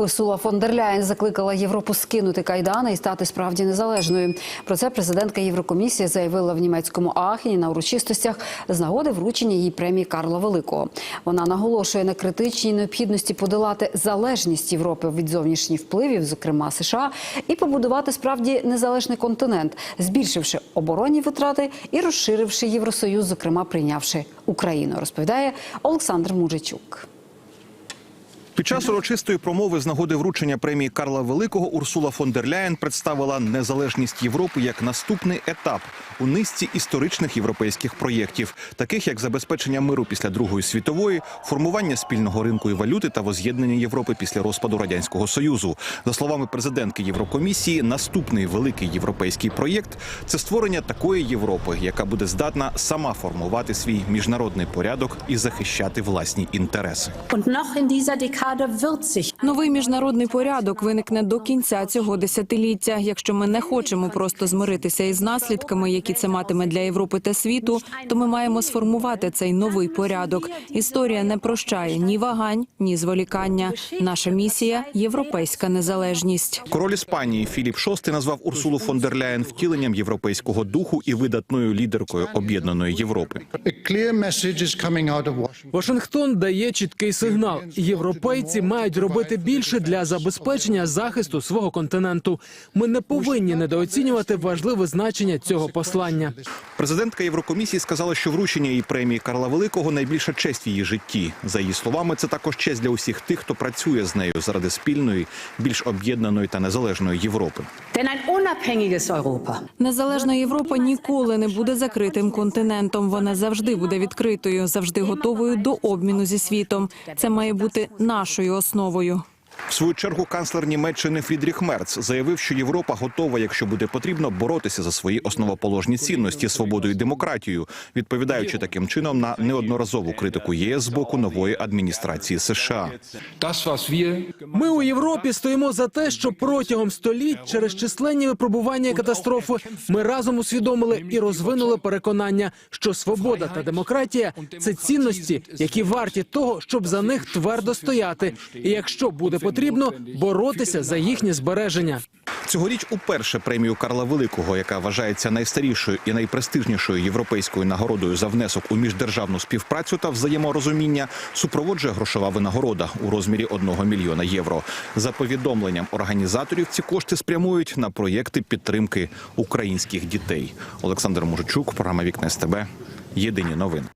Урсула фон дер Ляєн закликала Європу скинути кайдани і стати справді незалежною. Про це президентка Єврокомісії заявила в німецькому Аахені на урочистостях з нагоди вручення їй премії Карла Великого. Вона наголошує на критичній необхідності подолати залежність Європи від зовнішніх впливів, зокрема США, і побудувати справді незалежний континент, збільшивши оборонні витрати і розширивши Євросоюз, зокрема прийнявши Україну. Розповідає Олександр Мужичук. Під час урочистої промови з нагоди вручення премії Карла Великого Урсула фон дер Ляєн представила незалежність Європи як наступний етап у низці історичних європейських проєктів, таких як забезпечення миру після Другої світової, формування спільного ринку і валюти та воз'єднання Європи після розпаду радянського союзу. За словами президентки Єврокомісії, наступний великий європейський проєкт це створення такої Європи, яка буде здатна сама формувати свій міжнародний порядок і захищати власні інтереси. Новий міжнародний порядок виникне до кінця цього десятиліття. Якщо ми не хочемо просто змиритися із наслідками, які це матиме для Європи та світу, то ми маємо сформувати цей новий порядок. Історія не прощає ні вагань, ні зволікання. Наша місія європейська незалежність. Король Іспанії Філіп VI назвав Урсулу фон дер Ляєн втіленням європейського духу і видатною лідеркою об'єднаної Європи. Вашингтон дає чіткий сигнал. Європейці мають робити більше для забезпечення захисту свого континенту. Ми не повинні недооцінювати важливе значення цього послання. Президентка Єврокомісії сказала, що вручення її премії Карла Великого найбільша честь в її житті. За її словами, це також честь для усіх тих, хто працює з нею заради спільної, більш об'єднаної та незалежної Європи. Незалежна Європа ніколи не буде закритим континентом. Вона завжди буде відкритою, завжди готовою до обміну зі світом. Це має бути нашою основою. В свою чергу канцлер Німеччини Фрідріх Мерц заявив, що Європа готова, якщо буде потрібно, боротися за свої основоположні цінності, свободу і демократію, відповідаючи таким чином на неодноразову критику ЄС з боку нової адміністрації США. Ми у Європі стоїмо за те, що протягом століть через численні випробування і катастрофи ми разом усвідомили і розвинули переконання, що свобода та демократія це цінності, які варті того, щоб за них твердо стояти, і якщо буде потрібно, боротися за їхнє збереження. Цьогоріч уперше премію Карла Великого, яка вважається найстарішою і найпрестижнішою європейською нагородою за внесок у міждержавну співпрацю та взаєморозуміння, супроводжує грошова винагорода у розмірі 1 мільйона євро. За повідомленням організаторів, ці кошти спрямують на проєкти підтримки українських дітей. Олександр Мужичук, програма Вікне СТБ. Єдині новини.